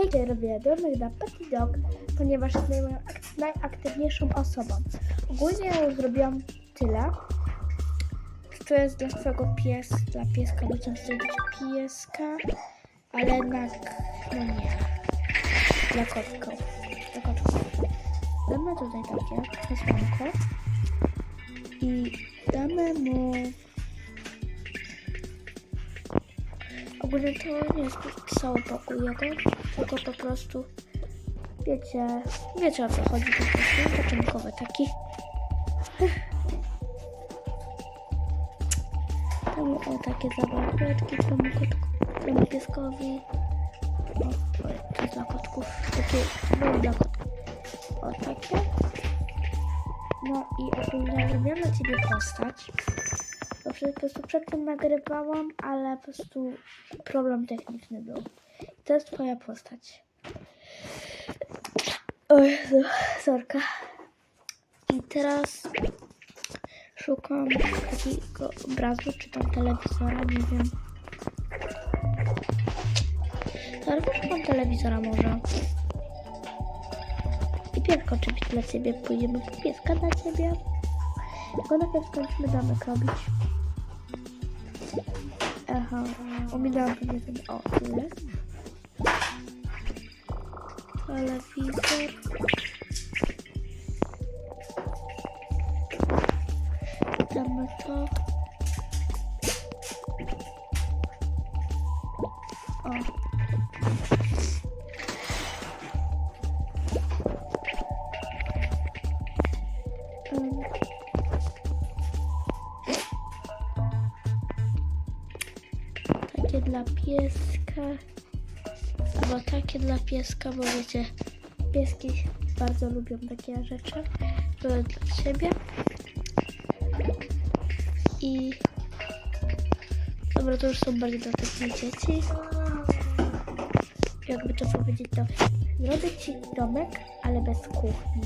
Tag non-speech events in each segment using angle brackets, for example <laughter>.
Hej, robię domek dla Patty Dog, ponieważ jest moją ak- najaktywniejszą osobą. Ogólnie zrobiłam tyle. To jest dla twojego pies, dla pieska, by chciałam zrobić pieska, ale jednak, no nie. Dla kotków. Dla kotków. Damy tutaj takie przesłanko i damy mu Ogólnie to nie jest cały pokój jego, tylko po prostu wiecie, wiecie o co chodzi po prostu, początkowy taki. <laughs> Tam o takie zabaweczki temu kotku, temu pieskowi. O, to dla kotków, takie, no dla kotków. O, takie. No i ogólnie zrobiłam na ciebie postać. Po prostu przedtem nagrywałam, ale po prostu problem techniczny był. To jest twoja postać. O Jezu, sorka. I teraz szukam takiego obrazu, czy tam telewizora, nie wiem. Teraz szukam telewizora może. I pieska oczywiście dla ciebie. Pójdziemy pieska dla ciebie. Tylko najpierw skończymy domek robić. Aha, ominęłam pewnie ten o, tyle. Telewizor. Damy to. O. pieska. Albo takie dla pieska, bo wiecie, pieski bardzo lubią takie rzeczy. Jest dla siebie. I dobra, to już są bardziej dla takich dzieci. Jakby to powiedzieć, to zrobię ci domek, ale bez kuchni.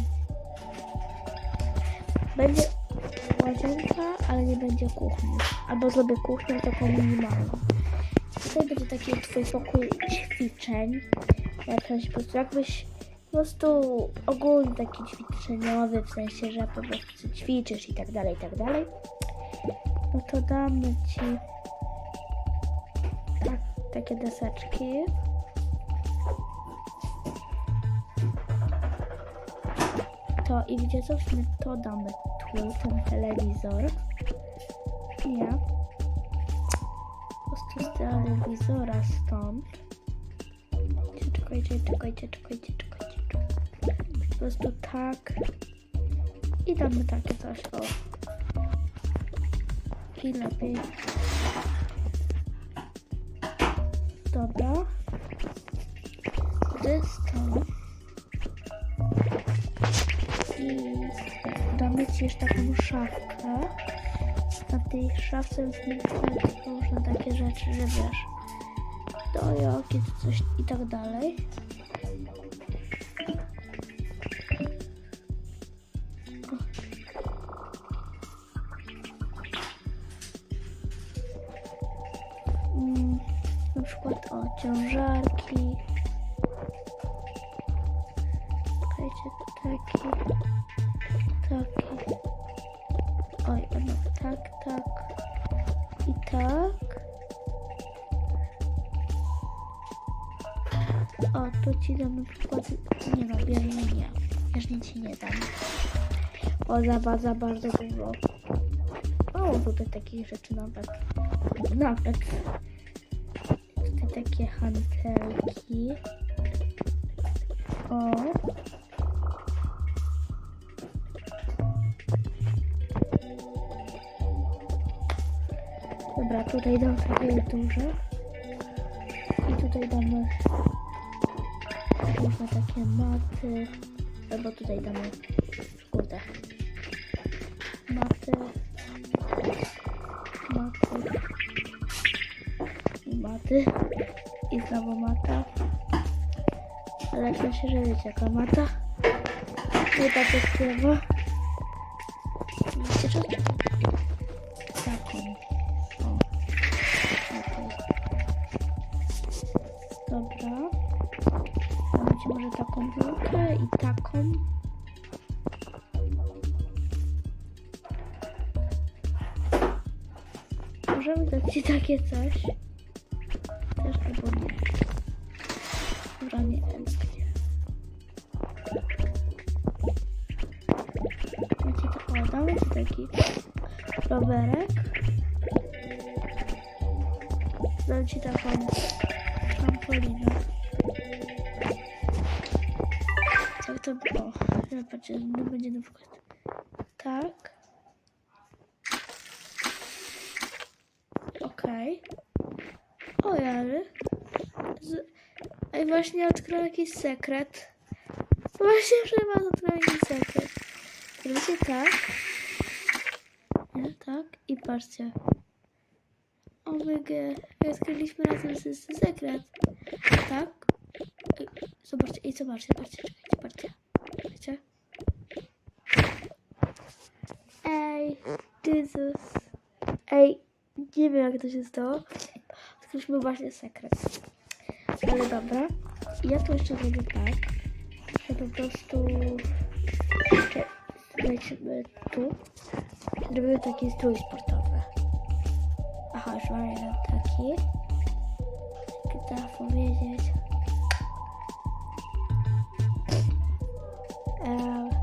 Będzie łazienka, ale nie będzie kuchni. Albo zrobię kuchnię taką minimalną. Tutaj będzie taki twój pokój ćwiczeń. Jakaś po prostu jakbyś po prostu ogólnie taki ćwiczeniowy, w sensie, że po prostu ćwiczysz i tak dalej, i tak dalej. No to damy ci tak, takie deseczki. To i wiecie co? W sumie to damy tu, ten telewizor. Nie. Telewizora stąd. Czekajcie, czekajcie, czekajcie, czekajcie, czekajcie. Po prostu tak. I damy takie coś, o. I lepiej. Dobra. To jest to. I damy ci jeszcze taką szafkę. Na tej szafce można takie rzeczy, że wiesz, dojok i coś i tak dalej. Mm, na przykład o ciężarki. Czekajcie, taki, taki. Tak, tak i tak. O, tu ci dam na przykład, nie no, bierznie nie, bierznie ci nie dam. O, za, za bardzo dużo. O, tutaj takich rzeczy nawet, nawet. Tutaj takie hantelki. O. Dobra, tutaj dam takie duże. I tutaj damy różne takie maty. Albo tutaj damy, kurde, maty, maty maty. I znowu mata. Ale się, że wiecie jaka mata. Nie patrzę śpiewa. Widzicie, że taką piłkę i taką. Możemy dać ci takie coś. Też albo nie. Dobra, nie, chętnie. Macie to, damy taki rowerek. Dam ci taką trampolinę. To było? Zobaczcie, no będzie na przykład tak. Okej. O, Jary. Z... Ej, właśnie odkryłem jakiś sekret. Właśnie chyba odkryłem jakiś sekret. Robicie tak. Nie, tak. I patrzcie. Omega. Odkryliśmy razem z z- sekret. Tak. Zobaczcie, i zobaczcie, patrzcie, czekajcie, patrzcie. Wiecie? Ej, Jezus. Ej, nie wiem jak to się stało. Odkryliśmy właśnie sekret. Ale dobra. Ja to jeszcze zrobię tak, że po prostu jeszcze lecimy tu. Zrobimy taki strój sportowy. Aha, już mam jeden taki. Jak to powiedzieć? Eee,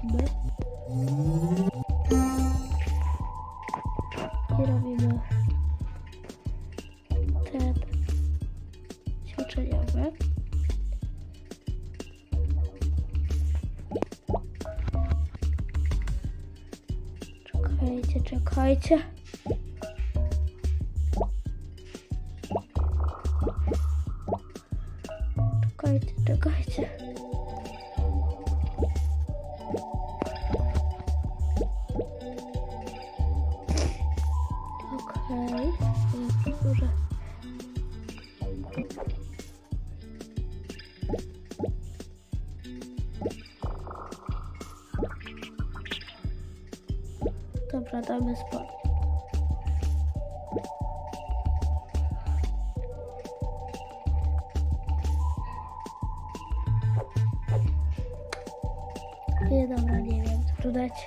poświęcimy. I robimy ten ćwiczeniowy. Czekajcie, czekajcie. Czekajcie, czekajcie. Dobra, damy spod. Nie, dobra, nie wiem, co tu dać.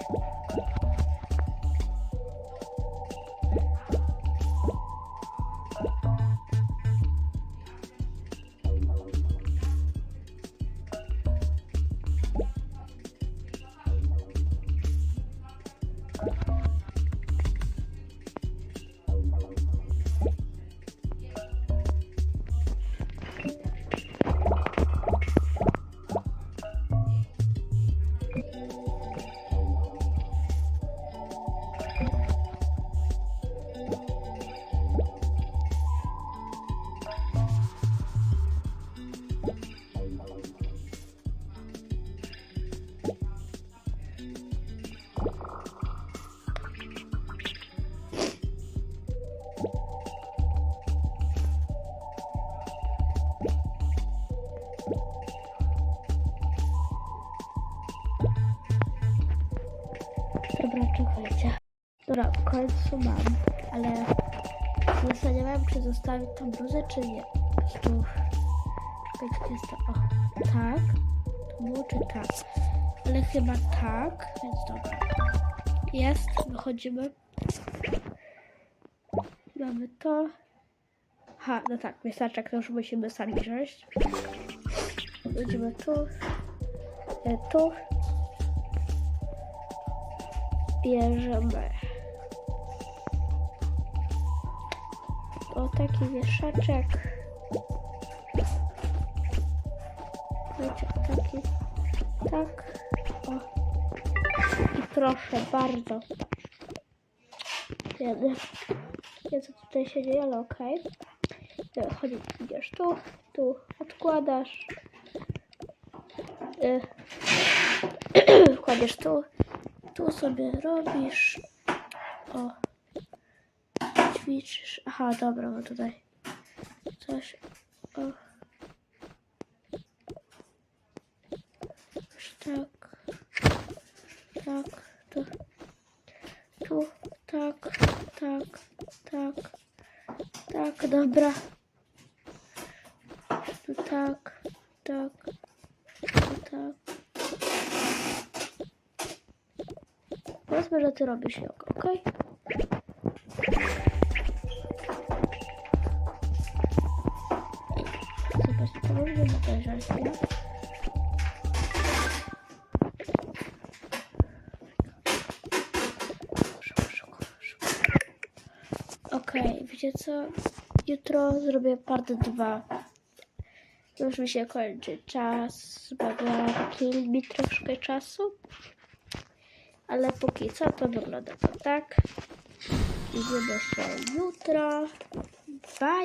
Końcu mam, ale zastanawiam, czy zostawić tą bluzę, czy nie. Gdzie jest to? O, tak. To było, czy tak? Ale chyba tak, więc dobra. Jest, wychodzimy. Mamy to. Aha, no tak, jak to już musimy sami wziąć. Będziemy tu. e, Tu. Bierzemy. O taki wieszaczek. Wiecie, taki. Tak. O. I proszę bardzo. Wiemy. Nie co tutaj się dzieje, ale okej. Okay. Chodzi, idziesz tu, tu odkładasz. Y, <clears throat> Kładziesz tu, tu sobie robisz. O. Ćwiczysz. Aha, dobra, bo tutaj coś. O. Już tak. Tak. Tu. Tu. Tak. Tak. Tak. Tak, dobra. Tu tak, tak, tu tak. Powiedzmy, że ty robisz jogę, ok? Zobacz, tej żarstwie. Okej, wiecie co? Jutro zrobię part 2. Już mi się kończy czas, taki limit troszkę czasu. Ale póki co to wygląda to tak. Widzimy się jutro. Bye!